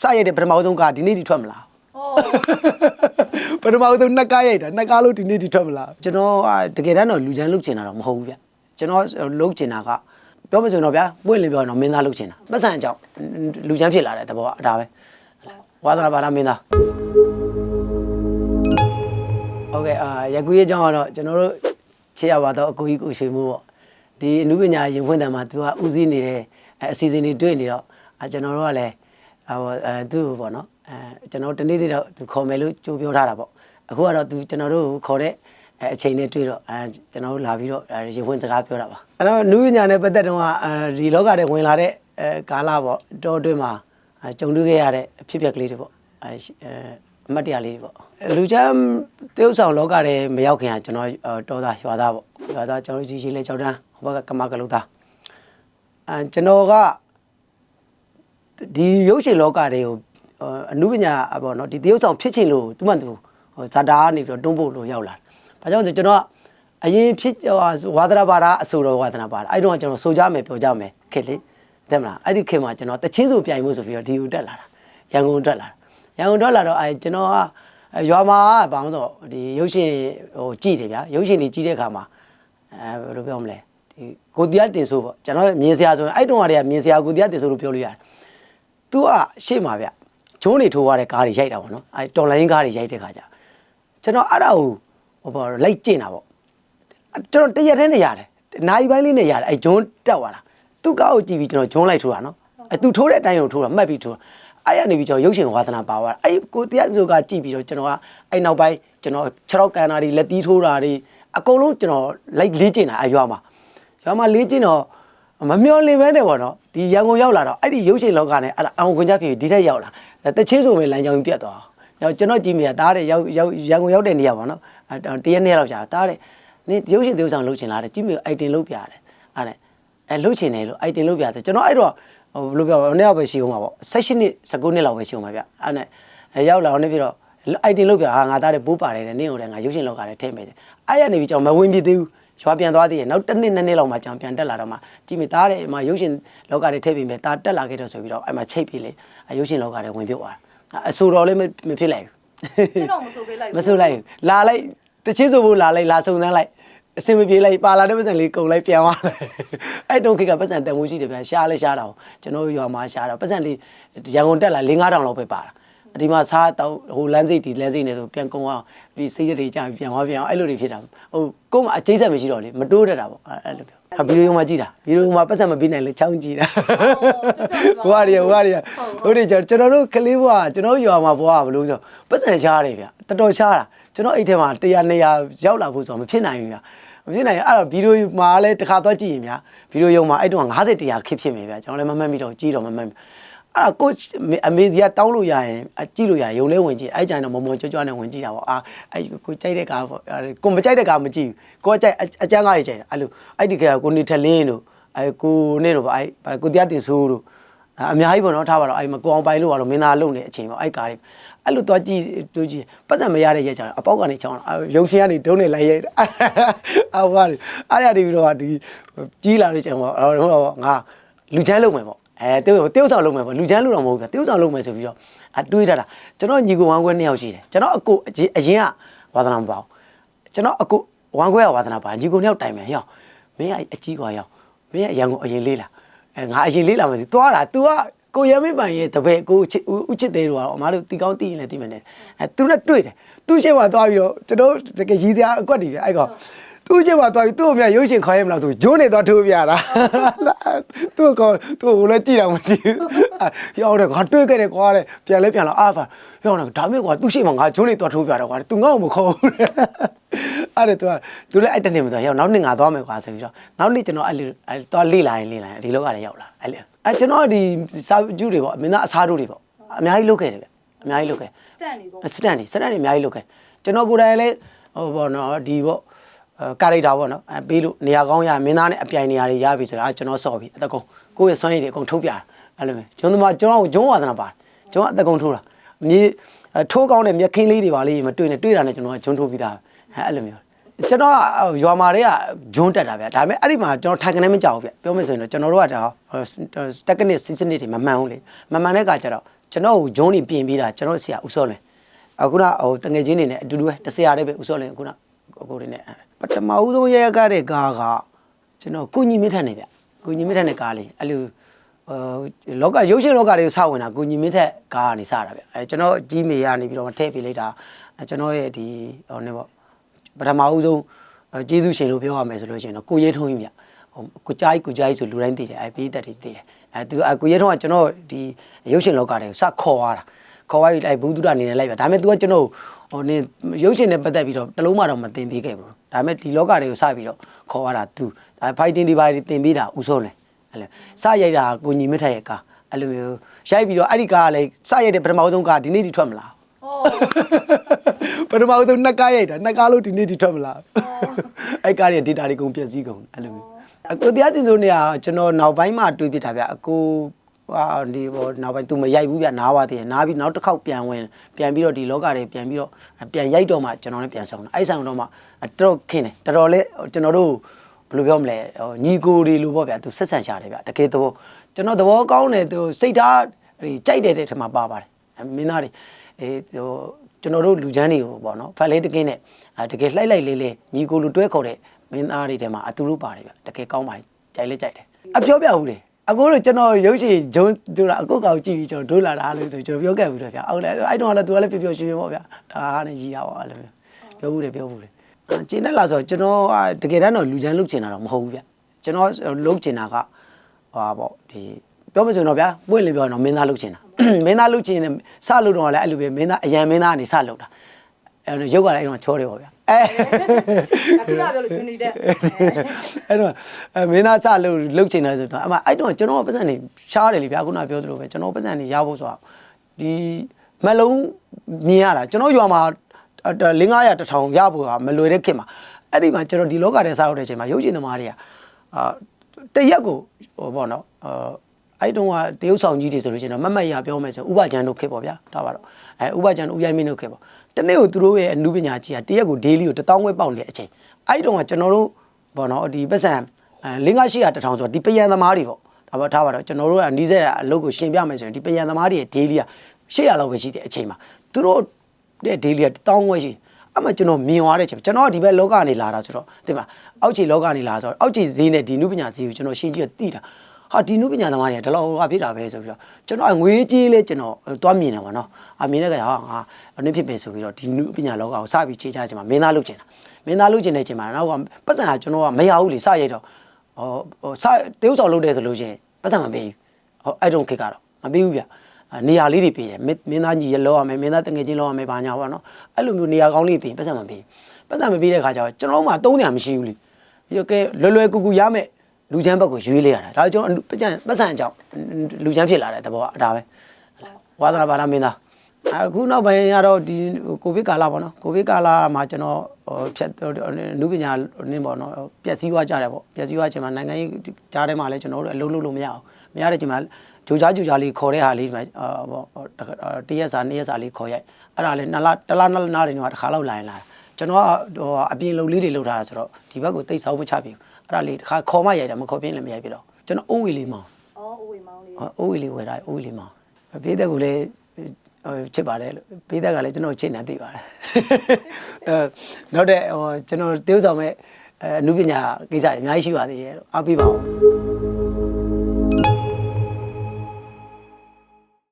စရိုက်တဲ့ပထမဆုံးကဒီနေ့ဒီထွက်မလားဟောပထမဆုံးနှစ်ကားရိုက်တာနှစ်ကားလို့ဒီနေ့ဒီထွက်မလားကျွန်တော်ကတကယ်တမ်းတော့လူချမ်းလုပ်ချင်တာတော့မဟုတ်ဘူးဗျကျွန်တော်လုပ်ချင်တာကပြောမစင်တော့ဗျာပွင့်လင်းပြောရင်တော့မင်းသားလုပ်ချင်တာပတ်စံအကြောင်းလူချမ်းဖြစ်လာတဲ့သဘောကဒါပဲဝါသနာပါလားမင်းသားဟုတ်ကဲ့အာရကူရဲ့အကြောင်းကတော့ကျွန်တော်တို့ချေရပါတော့အကိုကြီးကိုရွှေမှုပေါ့ဒီအနုပညာရင်ဖွင့်တယ်မှာသူကဦးစီးနေတဲ့အစီအစဉ်တွေတွေ့နေတော့အာကျွန်တော်တို့ကလည်းဟို အဲသူ့ကိုပေါ့နော်အဲကျွန်တော်တို့တနေ့တည်းတော့သူခေါ်မယ်လို့ကြိုးပြောထားတာပေါ့အခုကတော့သူကျွန်တော်တို့ကိုခေါ်တဲ့အဲအချိန်နဲ့တွေ့တော့အဲကျွန်တော်တို့လာပြီးတော့အဲရင်ဖွင့်စကားပြောတာပါအဲ့တော့နုပညာနဲ့ပတ်သက်တော့အဲဒီလောကထဲဝင်လာတဲ့အဲကာလပေါ့တောအတွင်းမှာအဲကြုံတွေ့ခဲ့ရတဲ့အဖြစ်အပျက်ကလေးတွေပေါ့အဲရှိအဲအမှတ်တရလေးတွေပေါ့လူချမ်းတေးဥဆောင်လောကထဲမရောက်ခင်ကကျွန်တော်အော်တောသားရွာသားပေါ့ရွာသားကျွန်တော်ကြီးရှိလဲကြောက်တန်းဟိုဘက်ကကမကလုသားအဲကျွန်တော်က ဒီရုပ်ရှင်လောကတွေကိုအာအနုပညာပေါ့နော်ဒီတေးဥဆောင်ဖြစ်ချင်လို့သူမှသူဟိုဇာတာကနေပြီးတော့တွန်းပို့လို့ရောက်လာတယ်။ဘာကြောင့်လဲဆိုကျွန်တော်ကအရင်ဖြစ်ဟိုဝါဒနာပါတာအဆိုတော်ဝါဒနာပါတာအဲ့တော့ကျွန်တော်ဆိုကြမယ်ပြောကြမယ်ခေတ်လေတဲ့မလားအဲ့ဒီခေတ်မှာကျွန်တော်တချင်းစုပြိုင်မှုဆိုပြီးတော့ဒီကိုတက်လာတာရန်ကုန်တက်လာတာရန်ကုန်တက်လာတော့အဲကျွန်တော်ကအဲရွာမှာဘာလို့ဆိုတော့ဒီရုပ်ရှင်ဟိုကြည့်တယ်ဗျာရုပ်ရှင်တွေကြည့်တဲ့အခါမှာအဲဘယ်လိုပြောမလဲဒီကိုတရားတင်ဆိုပေါ့ကျွန်တော်မြင်စရာဆိုရင်အဲ့တုန်းကတည်းကမြင်စရာကိုတရားတင်ဆိုလို့ပြောလို့ရတယ် သူကရှေ့မှာဗျဂျုံးတွေထိုးရတဲ့ကားတွေရိုက်တာပေါ့နော်အဲတော်လိုင်းကားတွေရိုက်တဲ့ခါကျကျွန်တော်အဲ့ဒါကိုဟိုပေါ့လိုက်ကျင့်တာပေါ့ကျွန်တော်တရက်တည်းနဲ့ရတယ်နိုင်ပိုင်းလေးနဲ့ရတယ်အဲဂျွန်းတက်သွားတာသူ့ကောက်ကိုကြည့်ပြီးကျွန်တော်ဂျွန်းလိုက်ထိုးတာနော်အဲသူထိုးတဲ့အတိုင်းကိုထိုးတာမှတ်ပြီးထိုးတာအဲ့ရနေပြီးကျွန်တော်ရုပ်ရှင်ဝါသနာပါသွားတာအဲ့ကိုတရားစုကကြည့်ပြီးတော့ကျွန်တော်ကအဲ့နောက်ပိုင်းကျွန်တော်ခြေထောက်ကန်တာတွေလက်သီးထိုးတာတွေအကုန်လုံးကျွန်တော်လိုက်လေ့ကျင့်တာအရွာမှာရွာမှာလေ့ကျင့်တော့ မမျော်လင့်ပဲနဲ့ပေါ့နော်ဒီရန်ကုန်ရောက်လာတော့အဲ့ဒီရုပ်ရှင်လောကနဲ့အဲ့ဒါအောင်ခွင့်ကြဖြစ်ပြီးဒီထက်ရောက်လာတချင်းဆိုမဲ့လမ်းကြောင်းပြတ်သွားအောင်ကျွန်တော်ကြည့်မိတာတားတဲ့ရောက်ရောက်ရန်ကုန်ရောက်တဲ့နေရာပေါ့နော်တရက်နေ့လောက်ကြာတားတဲ့နင်ရုပ်ရှင်သေုပ်ဆောင်လုပ်ချင်လားတဲ့ကြည့်မျိုးအိုက်တင်လုပ်ပြရတယ်အဲ့ဒါအဲလုပ်ချင်တယ်လို့အိုက်တင်လုပ်ပြတယ်ကျွန်တော်အဲ့တော့ဟိုဘယ်လိုပြောမလဲနှစ်ယောက်ပဲရှိအောင်ပါပေါ့16နှစ်19နှစ်လောက်ပဲရှိအောင်ပါဗျအဲ့နဲ့အဲရောက်လာတော့နေပြီးတော့အိုက်တင်လုပ်ပြဟာငါသားတဲ့ပိုးပါတယ်တဲ့နင့်ဟိုတဲ့ငါရုပ်ရှင်လောကထဲထည့်မယ်တဲ့အဲ့ရနေပြီးကျွန်တော်မဝင်ပြသေးဘူး ရွာပြန်သွားသေးတယ်နောက်တစ်နှစ်နှစ်နှစ်လောက်မှကျွန်တော်ပြန်တက်လာတော့မှကြည့်မိသားတဲ့မှာရုပ်ရှင်လောကထဲထည့်ပြီးမယ်တာတက်လာခဲ့တော့ဆိုပြီးတော့အဲ့မှာချိတ်ပြီးလေရုပ်ရှင်လောကထဲဝင်ပြုတ်သွားအဆိုတော်လေးမဖြစ်လိုက်ဘူးကျွန်တော်မဆိုပေးလိုက်မဆိုလိုက်ဘူးလာလိုက်တချင်းဆိုဖို့လာလိုက်လာစုံစမ်းလိုက်အစင်မပြေလိုက်ပါလာတဲ့ပတ်စံလေးကုံလိုက်ပြန်သွားတယ်အဲ့တုန်းခေတ်ကပတ်စံတန်ဖိုးရှိတယ်ဗျာရှားလဲရှားတာကိုကျွန်တော်ရွာမှာရှားတာပတ်စံလေးရန်ကုန်တက်လာ၄၅တောင်လောက်ပဲပါတာ ဒီမှာစားတော့ဟိုလမ်းစိတ်ဒီလမ်းစိတ်နေဆိုပြန်ကုံအောင်ပြီးစိတ်ရတွေကြာပြန်သွားပြန်အောင်အဲ့လိုတွေဖြစ်တာဟိုကုန်းကအကျိဆက်မရှိတော့လေမတိုးတတ်တာပေါ့အဲ့လိုပြောဟာဗီဒီယိုမှာကြည့်တာဗီဒီယိုမှာပတ်စံမပေးနိုင်လို့ချောင်းကြည့်တာဟိုဟာတွေဟိုဟာတွေဟိုတွေကျွန်တော်တို့ကလေးဘွားကျွန်တော်ရွာမှာဘွားဘလို့ဆိုပတ်စံရှားတယ်ဗျတော်တော်ရှားတာကျွန်တော်အိတ်ထဲမှာ100 200ရောက်လာဖို့ဆိုတော့မဖြစ်နိုင်ဘူးဗျမဖြစ်နိုင်အဲ့တော့ဗီဒီယိုမှာလည်းတစ်ခါသွားကြည့်ရင်ဗျဗီဒီယိုရုံမှာအဲ့တုန်းက90 100ခစ်ဖြစ်မယ်ဗျကျွန်တော်လည်းမမှတ်မိတော့ကြည့်တော့မမှတ်မိ အဲ့ဒါကိုအမေစီကတောင်းလို့ရရင်ကြည့်လို့ရရုံလေးဝင်ကြည့်အဲ့ကြိုင်တော့မမောကြွကြွနဲ့ဝင်ကြည့်တာပေါ့အာအဲ့ကိုကြိုက်တဲ့ကားပေါ့ကိုမကြိုက်တဲ့ကားမကြည့်ဘူးကိုကြိုက်အကျန်းကားတွေကြိုက်တာအဲ့လိုအဲ့ဒီကကိုနေထလင်းတို့အဲ့ကိုနေတို့ပေါ့အဲ့ကိုတရားတင်ဆိုးတို့အများကြီးပေါ့နော်ထားပါတော့အဲ့မကိုအောင်ပိုင်လို့ကတော့မင်းသားလုံနေအချိန်ပေါ့အဲ့ကားတွေအဲ့လိုသွားကြည့်တူးကြည့်ပတ်သက်မရတဲ့ရက်ကြတော့အပေါက်ကနေချောင်းတာရုံရှင်ကနေဒုံးနေလိုက်ရိုက်အော်ဟာအဲ့ရဒီပြီးတော့ဒီကြီးလာတဲ့ချိန်ပေါ့ဟိုတော့ငါလူချမ်းလုံမယ်ပေါ့ အဲတယောက်တယောက်ဆောင်လုပ်မယ်ပေါ့လူချမ်းလူတော့မဟုတ်ဘူးဗျတယောက်ဆောင်လုပ်မယ်ဆိုပြီးတော့အတွေးထားတာကျွန်တော်ညီကိုဝမ်းခွဲနှစ်ယောက်ရှိတယ်ကျွန်တော်အကိုအရင်ကဝါသနာမပါဘူးကျွန်တော်အကိုဝမ်းခွဲကဝါသနာပါညီကိုနှစ်ယောက်တိုင်မယ်ဟောမင်းကအကြီးကွာရောမင်းကအရန်ကိုအရင်လေးလာအဲငါအရင်လေးလာမယ်သူသွားတာ तू ကကိုရမင်းပိုင်ရဲ့တပည့်ကိုဥချစ်သေးတော့အမတို့တီကောင်းတီးရင်လည်းတီးမယ်နဲ့အဲသူနဲ့တွေ့တယ်သူရှိမှသွားပြီးတော့ကျွန်တော်တကယ်ရည်စရာအကွက်တည်းပဲအဲ့ကောင် သူ့ရှေ့မှာသွားပြီးသူ့အမြရုပ်ရှင်ခေါ်ရမလားသူဂျိုးနေသွားထိုးပြတာသူ့ကောင်သူ့ကိုလည်းကြည့်တော့မကြည့်ဘူးရောက်တယ်ငါတွေ့ခဲ့တယ်ကွာတဲ့ပြန်လဲပြန်လာအာဖာရောက်တော့ဒါမဲ့ကွာသူ့ရှေ့မှာငါဂျိုးနေသွားထိုးပြတာကွာသူငါ့ကိုမခေါ်ဘူးတဲ့အဲ့ဒါသူကသူလည်းအဲ့တနေ့မသွားရောက်နောက်နေ့ငါသွားမယ်ကွာဆိုပြီးတော့နောက်နေ့ကျွန်တော်အဲ့လိုအဲ့သွားလေ့လာရင်လေ့လာရင်ဒီလောကလည်းရောက်လာအဲ့လေအဲ့ကျွန်တော်ဒီစာကျူးတွေပေါ့မင်းသားအစားတို့တွေပေါ့အများကြီးလုပ်ခဲ့တယ်ဗျအများကြီးလုပ်ခဲ့စတန်နေပေါ့စတန်နေစတန်နေအများကြီးလုပ်ခဲ့ကျွန်တော်ကိုယ်တိုင်လည်းဟိုပေါ့နော်ဒီပေါ့ ကာရိုက်တာပေါ့နော်အဲပေးလို့နေရာကောင်းရမင်းသားနဲ့အပြိုင်နေရာတွေရပြီဆိုတော့အာကျွန်တော်စော့ပြီအသက်ကုန်ကိုယ့်ရဲ့စွမ်းရည်တွေအကုန်ထုတ်ပြတာအဲ့လိုမျိုးကျွန်တော်တို့ကျွန်တော်ဂျုံးဝါသနာပါတယ်ကျွန်တော်အသက်ကုန်ထိုးတာမြေထိုးကောင်းတဲ့မြက်ခင်းလေးတွေပါလေးမတွေ့နဲ့တွေ့တာနဲ့ကျွန်တော်ကဂျုံးထိုးပြီးသားအဲအဲ့လိုမျိုးကျွန်တော်ရွာမာတွေကဂျွန်းတက်တာဗျဒါပေမဲ့အဲ့ဒီမှာကျွန်တော်ထိုင်ကနေမကြောက်ဘူးဗျပြောမယ်ဆိုရင်တော့ကျွန်တော်တို့ကဒါတက်ကနစ်စီစနစ်တွေမမှန်ဘူးလေမမှန်တဲ့အခါကျတော့ကျွန်တော်ကိုဂျုံးနေပြင်ပေးတာကျွန်တော်ဆရာဦးစောလွင်အခုနဟိုတငယ်ချင်းတွေနဲ့အတူတူပဲတစ်ဆရာတည်းပဲဦးစောလွင်ခုန ကိုတွေနဲ့ပထမဦးဆုံးရရကတဲ့ကားကကျွန်တော်ကိုညီမင်းထက်နေဗျကိုညီမင်းထက်နဲ့ကားလေးအဲ့လိုဟိုလောကရုပ်ရှင်လောကတွေကိုစဝင်တာကိုညီမင်းထက်ကားကနေစတာဗျအဲကျွန်တော်ကြီးမေကနေပြီးတော့ထည့်ပေးလိုက်တာအဲကျွန်တော်ရဲ့ဒီဟိုနေပေါ့ပထမဦးဆုံးအဲကျေးဇူးရှင်လို့ပြောရမယ်ဆိုလို့ရှိရင်တော့ကိုရဲထုံးကြီးဗျဟိုကိုကြားကြီးကိုကြားကြီးဆိုလူတိုင်းသိတယ်အဲပေးသက်တွေသိတယ်အဲသူအကိုရဲထုံးကကျွန်တော်ဒီရုပ်ရှင်လောကတွေကိုစခေါ်သွားတာခေါ်သွားပြီးလိုက်ဘူးတုဒအနေနဲ့လိုက်ဗျဒါပေမဲ့ तू ကကျွန်တော် ဟိုနေရုပ်ရှင်နဲ့ပတ်သက်ပြီးတော့တစ်လုံးမှတော့မတင်ပေးခဲ့ဘူးဒါပေမဲ့ဒီလောကတွေကိုစပြီးတော့ခေါ်သွားတာ तू ဒါ fighting ဒီပါတွေတင်ပေးတာဦးဆုံးလဲအဲ့လေစရိုက်တာကိုညီမထက်ရဲ့ကားအဲ့လိုမျိုးရိုက်ပြီးတော့အဲ့ဒီကားကလည်းစရိုက်တဲ့ပထမဆုံးကားဒီနေ့ဒီထွက်မလားပထမဆုံးနှစ်ကားရိုက်တာနှစ်ကားလို့ဒီနေ့ဒီထွက်မလားအဲ့ကားရဲ့ data တွေကုန်ပြည့်စည်ကုန်အဲ့လိုမျိုးအကိုတရားတင်စိုးနေကကျွန်တော်နောက်ပိုင်းမှတွေးပြတာဗျအကို ဟာဒီဘောနောက်ပိုင်း तू မရိုက်ဘူးဗျနားပါသေးတယ်နားပြီးနောက်တစ်ခေါက်ပြန်ဝင်ပြန်ပြီးတော့ဒီလောကတွေပြန်ပြီးတော့ပြန်ရိုက်တော့မှကျွန်တော်လည်းပြန်ဆောင်တာအဲ့ဆောင်တော့မှတော်တော်ခင်းတယ်တော်တော်လေးကျွန်တော်တို့ဘယ်လိုပြောမလဲဟိုညီကိုတွေလိုပေါ့ဗျာ तू ဆက်ဆံရှာတယ်ဗျတကယ်တော့ကျွန်တော်သဘောကောင်းတယ် तू စိတ်ထားဒီကြိုက်တယ်တဲ့ထင်မှာပါပါတယ်မင်းသားတွေအေးဟို ကျွန်တော်တို့လူချမ်းတွေကိုပေါ့နော်ဖက်လေးတကင်းနဲ့အဲတကယ်လှိုက်လိုက်လေးလေးညီကိုလူတွဲခေါ်တဲ့မင်းသားတွေထဲမှာအတူတူပါတယ်ဗျတကယ်ကောင်းပါတယ်ကြိုက်လဲကြိုက်တယ်အပြောပြဘူးလေ အကိုတို့ကျွန်တော်ရုပ်ရှင်ဂျုံတို့လားအကုတ်ကောင်ကြည့်ပြီးကျွန်တော်ဒိုးလာတာလို့ဆိုကျွန်တော်ပြောခဲ့ဘူးတယ်ဗျဟုတ်တယ်အဲ့တော့လည်းသူကလည်းပျော်ပျော်ရွှင်ရွှင်ပေါ့ဗျဒါဟာနဲ့ရီရပါအဲ့လိုမျိုးပြောဘူးတယ်ပြောဘူးတယ်ကျင်းတက်လာဆိုကျွန်တော်တကယ်တမ်းတော့လူချမ်းလုပ်ချင်တာတော့မဟုတ်ဘူးဗျကျွန်တော်လုပ်ချင်တာကဟာပေါ့ဒီပြောမစင်တော့ဗျာပွင့်လေပြောရင်တော့မင်းသားလုပ်ချင်တာမင်းသားလုပ်ချင်တယ်စလုပ်တော့လည်းအဲ့လိုပဲမင်းသားအရန်မင်းသားကနေစလုပ်တာအဲ့တော့ ရုပ်ကလည်းအဲ့တော့ချောတယ်ပေါ့ဗျာအဲအခုနပြောလို့ချွန်နေတဲ့အဲ့တော့အဲမင်းသားစလုပ်လုပ်ချင်တယ်ဆိုတော့အမအဲ့တော့ကျွန်တော်ပတ်စံနေရှားတယ်လေဗျာခုနပြောသလိုပဲကျွန်တော်ပတ်စံနေရဖို့ဆိုတာဒီမလုံးမြင်ရတာကျွန်တော်ရွာမှာ၄900တထောင်ရဖို့ကမလွယ်တဲ့ခေတ်မှာအဲ့ဒီမှာကျွန်တော်ဒီလောကထဲစားရောက်တဲ့အချိန်မှာရုပ်ရှင်သမားတွေကအာတရက်ကိုဟိုပေါ့နော်အာအဲ့တုန်းကတရုတ်ဆောင်ကြီးတွေဆိုလို့ရှိရင်တော့မတ်မတ်ရပြောမယ်ဆိုဥပကျန်တို့ခေတ်ပေါ့ဗျာဒါပါတော့အဲဥပကျန်တို့ဥရိုင်းမင်းတို့ခေတ်ပေါ့ တနေ့ကိုသူတို့ရဲ့အမှုပညာကြီးကတရက်ကို daily ကို1000ခွဲပေါက်နေတဲ့အချိန်အဲ့တုန်းကကျွန်တော်တို့ပေါ့နော်ဒီပတ်စံအဲ5800တထောင်ဆိုတော့ဒီပယံသမားတွေပေါ့ဒါပါထားပါတော့ကျွန်တော်တို့ကနီးစက်အလုပ်ကိုရှင်းပြမယ်ဆိုရင်ဒီပယံသမားတွေရဲ့ daily က800လောက်ပဲရှိတဲ့အချိန်မှာသူတို့တဲ့ daily က1000ခွဲရှိတယ်အဲ့မှာကျွန်တော်မြင်သွားတဲ့အချိန်ကျွန်တော်ကဒီဘက်လောကကနေလာတာဆိုတော့သိပါအောက်ခြေလောကနေလာဆိုတော့အောက်ခြေဈေးနဲ့ဒီနုပညာဈေးကိုကျွန်တော်ရှင်းကြည့်သိတာ ဟာဒီနုပညာသမားတွေကဒီလောက်ဟာဖြစ်တာပဲဆိုပြီးတော့ကျွန်တော်ငွေကြေးလဲကျွန်တော်တွားမြင်တယ်ပါနော်အမြင်တဲ့ကဟာငါအနည်းဖြစ်ပဲဆိုပြီးတော့ဒီနုပညာလောကကိုစပြီးခြေချချင်မှာမင်းသားလုပ်ချင်တာမင်းသားလုပ်ချင်တဲ့အချိန်မှာနောက်ကပတ်စံကကျွန်တော်ကမရဘူးလေစရိုက်တော့ဟိုဟိုစတေးဥဆောင်လုပ်တယ်ဆိုလို့ရှိရင်ပတ်စံမပေးဘူးဟိုအဲ့တုန်းခေတ်ကတော့မပေးဘူးဗျနေရာလေးတွေပေးတယ်မင်းသားကြီးရလောက်ရမယ်မင်းသားတငယ်ချင်းလောက်ရမယ်ဘာညာပေါ့နော်အဲ့လိုမျိုးနေရာကောင်းလေးပေးပတ်စံမပေးပတ်စံမပေးတဲ့ခါကျတော့ကျွန်တော်တို့မှသုံးနေရမရှိဘူးလေဒီကဲလွယ်လွယ်ကူကူရမယ် လူချမ်းဘက်ကိုရွေးလိုက်ရတာဒါကြောင့်ပတ်စံပတ်စံအကြောင်းလူချမ်းဖြစ်လာတဲ့သဘောကဒါပဲဝါသနာဘာသာမင်းသားအခုနောက်ပိုင်းကတော့ဒီကိုဗစ်ကာလပေါ့နော်ကိုဗစ်ကာလမှာကျွန်တော်ဖြတ်လူပညာနင်းပေါ့နော်ပျက်စီးသွားကြတယ်ပေါ့ပျက်စီးသွားချိန်မှာနိုင်ငံရေးကြားထဲမှာလည်းကျွန်တော်တို့အလုံးလုံးလို့မရအောင်မရတဲ့ချိန်မှာဂျိုကြားဂျိုကြားလေးခေါ်တဲ့ဟာလေးဒီမှာပေါ့တရက်စာနှစ်ရက်စာလေးခေါ်ရိုက်အဲ့ဒါလည်းနှစ်လတစ်လနှစ်လနားတွေမှာတစ်ခါလောက်လာရင်လာကျွန်တော်ကဟိုအပြင်လုံလေးတွေလောက်ထားတာဆိုတော့ဒီဘက်ကိုတိတ်ဆောက်မချပြီ အဲ့ဒါလေးတစ်ခါခေါ်မှရိုက်တာမခေါ်ပြင်းလည်းမရိုက်ပြတော့ကျွန်တော်အိုးဝေလေးမောင်းအော်ဦးဝေမောင်းလေးအိုးဝေလေးဝယ်တာအိုးဝေလေးမောင်းဘေးသက်ကိုလည်းဟိုချစ်ပါတယ်လို့ဘေးသက်ကလည်းကျွန်တော်ချစ်နေသိပါတယ်အဲနောက်တဲ့ဟိုကျွန်တော်တေးဥဆောင်မဲ့အဲအနုပညာကိစ္စတွေအများကြီးရှိပါသေးတယ်လို့အားပေးပါဦး